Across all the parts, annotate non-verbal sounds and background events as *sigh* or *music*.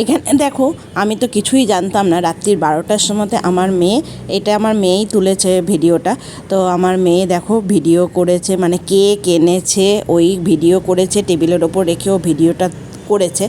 এখানে দেখো, আমি তো কিছুই জানতাম না। রাত্রির বারোটার সময়তে আমার মেয়ে, এটা আমার মেয়েই তুলেছে ভিডিওটা। তো আমার মেয়ে দেখো, ভিডিও করেছে মানে কেক এনেছে ওই ভিডিও করেছে, টেবিলের ওপর রেখেও ভিডিওটা করেছে।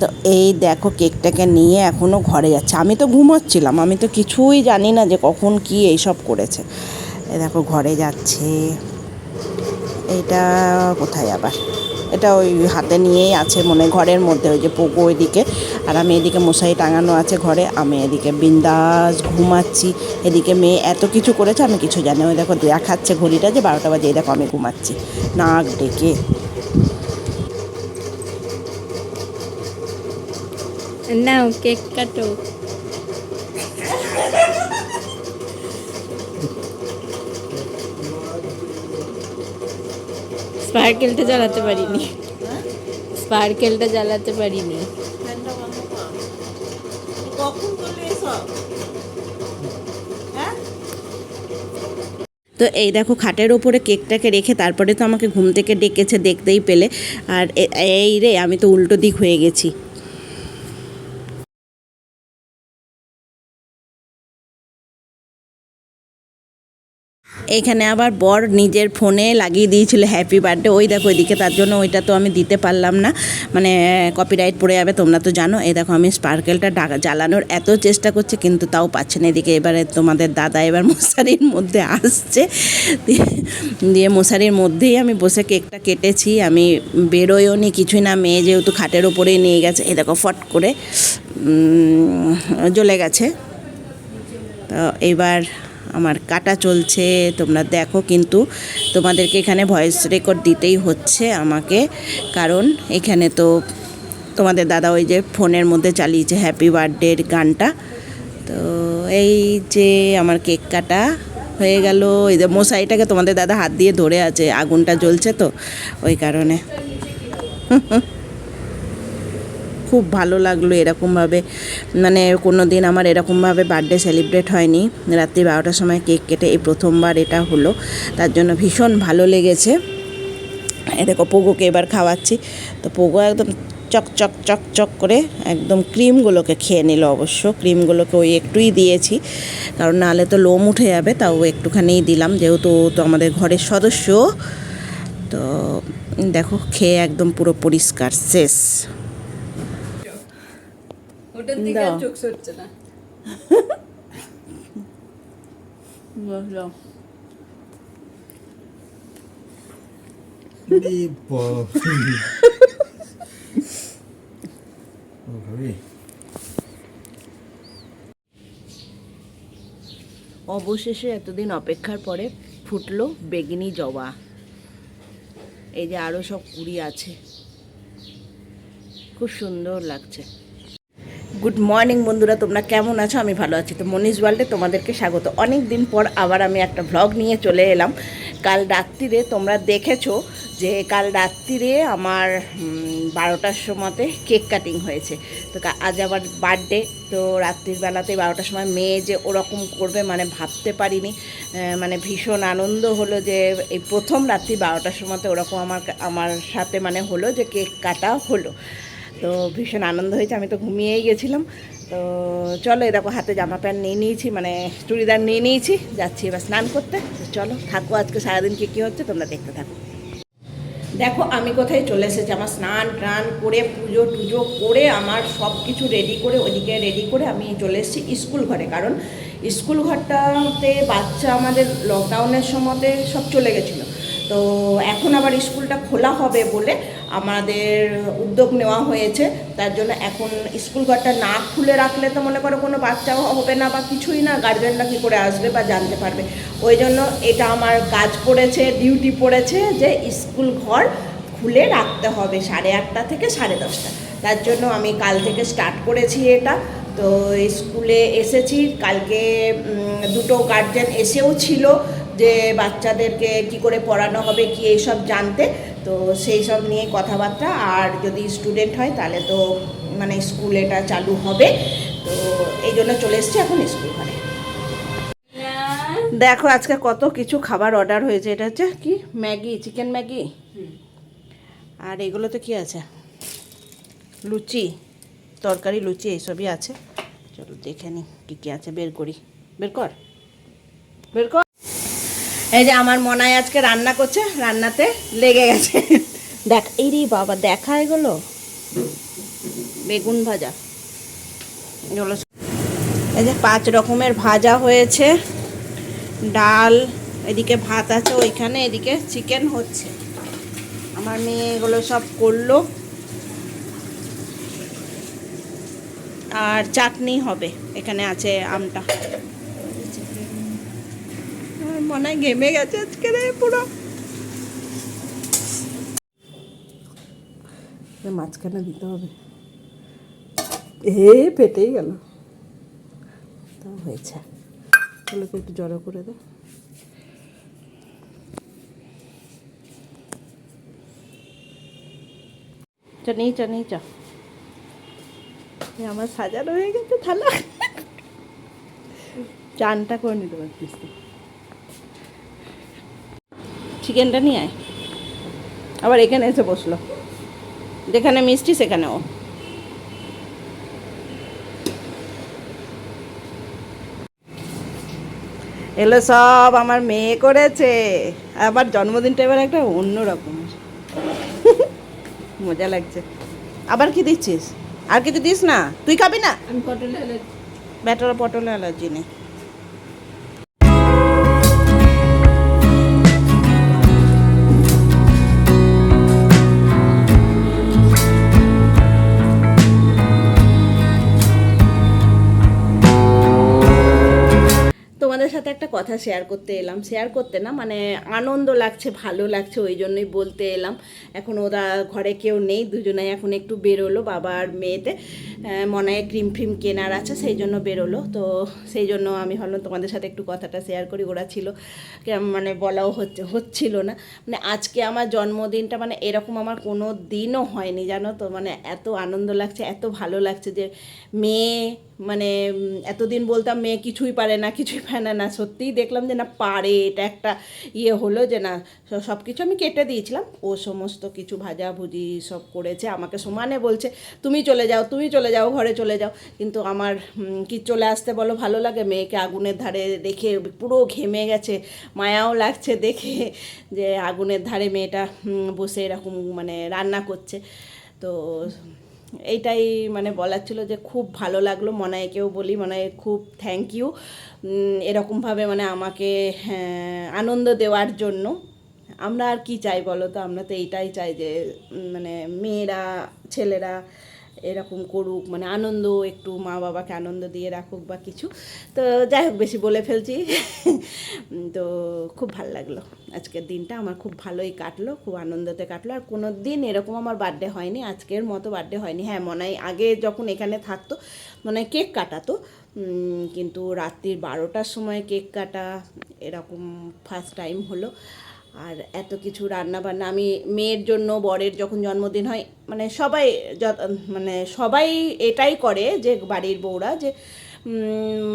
তো এই দেখো, কেকটাকে নিয়ে এখনও ঘরে যাচ্ছে। আমি তো ঘুমোচ্ছিলাম, আমি তো কিছুই জানি না যে কখন কি এইসব করেছে। এ দেখো, ঘরে যাচ্ছে। এটা কোথায় আবার? এটা ওই হাতে নিয়েই আছে মনে ঘরের মধ্যে, ওই যে পোকো ওইদিকে। আর আমি এদিকে মশারি টাঙানো আছে ঘরে, আমি এদিকে বিন্দাস ঘুমাচ্ছি। এদিকে মেয়ে এত কিছু করেছে, আমি কিছু জানি ওই দেখো, দেখাচ্ছে ঘড়িটা যে বারোটা বাজে, এই দেখো, আমি ঘুমাচ্ছি। নাক ডেকে। নাও, কেক কাটো। স্পার্কেলটা জ্বালাতে পারিনি। স্পার্কেলটা জ্বালাতে পারিনি। এসব তো এই দেখো খাটের ওপরে কেকটাকে রেখে তারপরে তো আমাকে ঘুম থেকে ডেকেছে দেখতেই পেলে। আর এই রে আমি তো উল্টো দিক হয়ে গেছি। এখানে আবার বর নিজের ফোনে লাগিয়ে দিয়েছিল হ্যাপি বার্থডে। ওই দেখো ওইদিকে তার জন্য ওইটা তো আমি দিতে পারলাম না। মানে কপিরাইট পড়ে যাবে, তোমরা তো জানো। এই দেখো, আমি স্পার্কেলটা জ্বালানোর এত চেষ্টা করছি, কিন্তু তাও পাচ্ছে না। এদিকে এবারে তোমাদের দাদা এবার মশারির মধ্যে আসছে। দিয়ে- মশারির মধ্যেই আমি বসে কেকটা কেটেছি। আমি বেরোয়ও নি, কিছুই না। মেয়ে যেহেতু খাটের ওপরেই নিয়ে গেছে, এই দেখো ফট করে জ্বলে গেছে। তো এবার আমার কাটা চলছে, তোমরা দেখো কিন্তু তোমাদেরকে এখানে ভয়েস রেকর্ড দিতেই হচ্ছে আমাকে। কারণ এখানে তো তোমাদের দাদা ওই যে ফোনের মধ্যে চালিয়েছে হ্যাপি বার্থডের গানটা। তো এই যে আমার কেক কাটা হয়ে গেল, এই যে মশারিটাকে তোমাদের দাদা হাত দিয়ে ধরে আছে, আগুনটা জ্বলছে তো, ওই কারণে। *laughs* খুব ভালো লাগল এরকমভাবে। মানে কোনো দিন আমার এরকমভাবে বার্থডে সেলিব্রেট হয়নি। রাত্রি বারোটার সময় কেক কেটে এই প্রথমবার এটা হলো। তার জন্য ভীষণ ভালো লেগেছে। দেখো পোগোকে এবার খাওয়াচ্ছি। তো পোগো একদম চক চক চক চক করে একদম ক্রিমগুলোকে খেয়ে নিল অবশ্য। ক্রিমগুলোকে ওই একটুই দিয়েছি। কারণ নাহলে তো লোম উঠে যাবে, তাও একটুখানিই দিলাম। যেহেতু তো আমাদের ঘরের সদস্য, তো দেখো খেয়ে একদম পুরো পরিষ্কার, শেষ। দিকে আর চোখ সরছে না অবশেষে এতদিন অপেক্ষার পরে ফুটলো বেগিনি জবা। এই যে আরও সব কুড়ি আছে। খুব সুন্দর লাগছে। গুড মর্নিং বন্ধুরা, তোমরা কেমন আছো? আমি ভালো আছি। তো মনীষ ওয়ার্ল্ডে তোমাদেরকে স্বাগত। অনেক দিন পর আবার আমি একটা ভ্লগ নিয়ে চলে এলাম। কাল রাত্রিরে তোমরা দেখেছ যে কাল রাত্রিরে আমার বারোটার সময়তে কেক কাটিং হয়েছে। তো আজ আবার বার্থডে তো রাত্রির বেলাতে বারোটার সময় মেয়ে যে ওরকম করবে মানে ভাবতে পারিনি। মানে ভীষণ আনন্দ হলো যে এই প্রথম রাত্রি বারোটার সময়তে ওরকম আমার আমার সাথে মানে হলো যে কেক কাটা হলো। তো ভীষণ আনন্দ হয়েছে, আমি তো ঘুমিয়েই গেছিলাম। তো চলো এ দেখো, হাতে জামা প্যান্ট নিয়ে নিয়েছি মানে চুড়িদার নিয়ে নিয়েছি, যাচ্ছি এবার স্নান করতে। চলো, থাকো, আজকে সারাদিন কী কী হচ্ছে তোমরা দেখতে থাকো। দেখো, আমি কোথায় চলে এসেছি, আমার স্নান টান করে, পুজো টুজো করে, আমার সব কিছু রেডি করে ওইদিকে রেডি করে আমি চলে এসেছি স্কুল ঘরে। কারণ স্কুল ঘরটাতে বাচ্চা আমাদের লকডাউনের সময়তে সব চলে গেছিল। তো এখন আবার স্কুলটা খোলা হবে বলে আমাদের উদ্যোগ নেওয়া হয়েছে। তার জন্য এখন স্কুল ঘরটা না খুলে রাখলে তো মনে করো কোনো বাচ্চাও হবে না বা কিছুই না গার্জেনরা কী করে আসবে বা জানতে পারবে। ওই জন্য এটা আমার কাজ পড়েছে ডিউটি পড়েছে যে স্কুল ঘর খুলে রাখতে হবে সাড়ে আটটা থেকে সাড়ে দশটা। তার জন্য আমি কাল থেকে স্টার্ট করেছি এটা। তো স্কুলে এসেছি, কালকে দুটো গার্জেন এসেও ছিল। যে বাচ্চাদেরকে কি করে পড়ানো হবে, কি এইসব জানতে। তো সেই সব নিয়ে কথাবার্তা। আর যদি স্টুডেন্ট হয়, তাহলে তো মানে স্কুল এটা চালু হবে। তো এই জন্য চলে এসেছি এখন স্কুল ঘরে। দেখো, আজকে কত কিছু খাবার অর্ডার হয়েছে। এটা হচ্ছে কি? Maggi chicken Maggi? আর এগুলোতে কি আছে? লুচি, তরকারি, লুচি, এইসবই আছে। চলো দেখে নিই কী কী আছে। বের করি। বের কর। বের কর। এই যে আমার মনায় আজকে রান্না করছে, রান্নাতে লেগে গেছে। দেখ, এই রে বাবা, দেখা এগুলো? বেগুন ভাজা। এই যে পাঁচ রকমের ভাজা হয়েছে। ডাল, এদিকে ভাত আছে, ওইখানে এদিকে চিকেন হচ্ছে। আমার মেয়ে এগুলো সব করল। আর চাটনি হবে, এখানে আছে আমটা। মনে হয় ঘেমে গেছে আজকে রে পুরো। মাঝখানে দিতে হবে। এ পেটেই গেল। তাও হয়েছে। এগুলোকে একটু জড়ো করে দে। নেই চা নেই আমার সাজানো হয়ে গেছে থালা। চানটা করে নিতে পারছিস তো। চিকেনটা নিয়ে আয়। আবার এখানে এসে বসল। যেখানে মিষ্টি সেখানে ও। এগুলো সব আমার মেয়ে করেছে। আবার জন্মদিনটা এবার একটা অন্য রকমের *laughs* মজা লাগছে। আবার কি দিচ্ছিস? আর কিছু দিস না? তুই খাবি না? ব্যাটার পটলে অ্যালার্জি নেই। কথা শেয়ার করতে এলাম। শেয়ার করতে না মানে আনন্দ লাগছে, ভালো লাগছে, ওই জন্যই বলতে এলাম। এখন ওরা ঘরে কেউ নেই দুজনে এখন একটু বেরোলো বাবা আর মেয়েতে। মনে হয় ক্রিম ফ্রিম কেনার আছে, সেই জন্য বেরোলো। তো সেই জন্য আমি ভাবলাম তোমাদের সাথে একটু কথাটা শেয়ার করি, ওরা ছিল। মানে বলাও হচ্ছে, হচ্ছিল না। মানে আজকে আমার জন্মদিনটা মানে এরকম আমার কোনো দিনও হয়নি, জানো তো? মানে এত আনন্দ লাগছে, এত ভালো লাগছে যে মেয়ে মানে এতদিন বলতাম মেয়ে কিছুই পারে না, কিছুই পারে না না, সত্যিই দেখলাম যে না পারে, এটা একটা ইয়ে হলো যে না সব কিছু আমি কেটে দিয়েছিলাম। ও সমস্ত কিছু ভাজাভুজি সব করেছে, আমাকে সমানে বলছে, তুমি চলে যাও, তুমি চলে যাও, ঘরে চলে যাও। কিন্তু আমার কি চলে আসতে বলো, ভালো লাগে মেয়েকে আগুনের ধারে দেখে পুরো ঘেমে গেছে, মায়াও লাগছে দেখে যে আগুনের ধারে মেয়েটা বসে এরকম মানে রান্না করছে। তো এইটাই মানে বলার ছিল যে খুব ভালো লাগল মনায়কেও বলি মনায় খুব থ্যাংক ইউ এরকমভাবে মানে আমাকে হ্যাঁ, আনন্দ দেওয়ার জন্য। আমরা আর কি চাই বলো তো? আমরা তো এইটাই চাই যে মানে মেয়েরা ছেলেরা এরকম করুক মানে আনন্দ একটু মা বাবাকে আনন্দ দিয়ে রাখুক বা কিছু। তো যাই হোক, বেশি বলে ফেলছি। *laughs* তো খুব ভালো লাগল। আজকের দিনটা আমার খুব ভালোই কাটলো, খুব আনন্দতে কাটলো। আর কোনো দিন এরকম আমার বার্থডে হয়নি, আজকের মতো বার্থডে হয়নি। হ্যাঁ মনে হয় আগে যখন এখানে থাকতো, মনে হয় কেক কাটাতো। কিন্তু রাত্রির বারোটার সময় কেক কাটা এরকম ফার্স্ট টাইম হলো। আর এত কিছু রান্না বান্না আমি মেয়ের জন্য, বরের যখন জন্মদিন হয় মানে সবাই মানে সবাই এটাই করে যে বাড়ির বউরা যে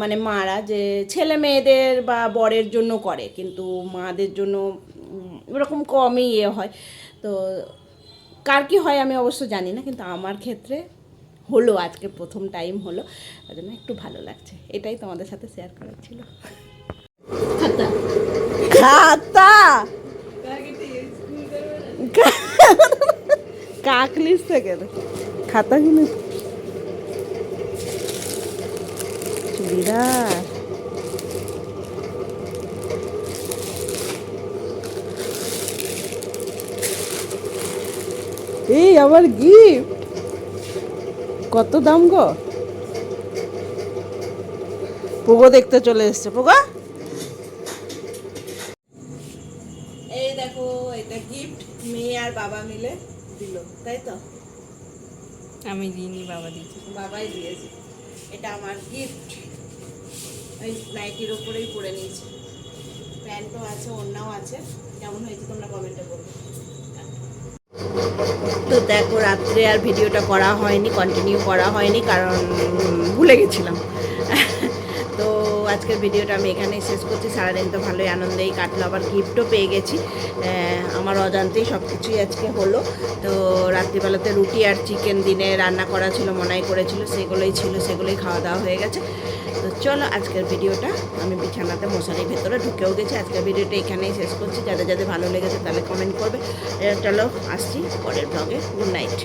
মানে মারা যে ছেলে মেয়েদের বা বরের জন্য করে, কিন্তু মাদের জন্য ওরকম কমই ইয়ে হয়। তো কার কি হয় আমি অবশ্য জানি না, কিন্তু আমার ক্ষেত্রে হলো, আজকে প্রথম টাইম হলো ওই জন্য একটু ভালো লাগছে। এটাই তোমাদের সাথে শেয়ার করার ছিল। খাতা। খাতা? কাকলিস থেকে রে। খাতা কিনে চুড়িদার। এই, আমার গিফট কত দাম গো? পোগো দেখতে চলে এসছে, পোগা। এই দেখো, এটা গিফট মেয়ে আর বাবা মিলে। দিল তাই তো? আমি দিইনি বাবা দিয়েছে। বাবাই দিয়েছে। এটা আমার গিফট এই নাইটির ওপরেই পরে নিয়েছি। প্যান্টও আছে ওড়নাও আছে। কেমন হয়েছে তোমরা কমেন্টে বলবে তো দেখো রাত্রে আর ভিডিওটা করা হয়নি কন্টিনিউ করা হয়নি কারণ ভুলে গেছিলাম। আজকের ভিডিওটা আমি এখানেই শেষ করছি। সারাদিন তো ভালোই আনন্দেই কাটলো, আবার গিফটও পেয়ে গেছি। আমার অজান্তেই সব কিছুই আজকে হলো। তো রাত্রিবেলাতে রুটি আর চিকেন দিনে রান্না করা ছিল, মনাই করেছিল, সেগুলোই ছিল, সেগুলোই খাওয়া দাওয়া হয়ে গেছে। তো চলো আজকের ভিডিওটা, আমি বিছানাতে মশারির ভেতরে ঢুকেও গেছি। আজকের ভিডিওটা এখানেই শেষ করছি। যাদের যাদের ভালো লেগেছে তাহলে কমেন্ট করবে। চলো, আসছি পরের ব্লগে গুড নাইট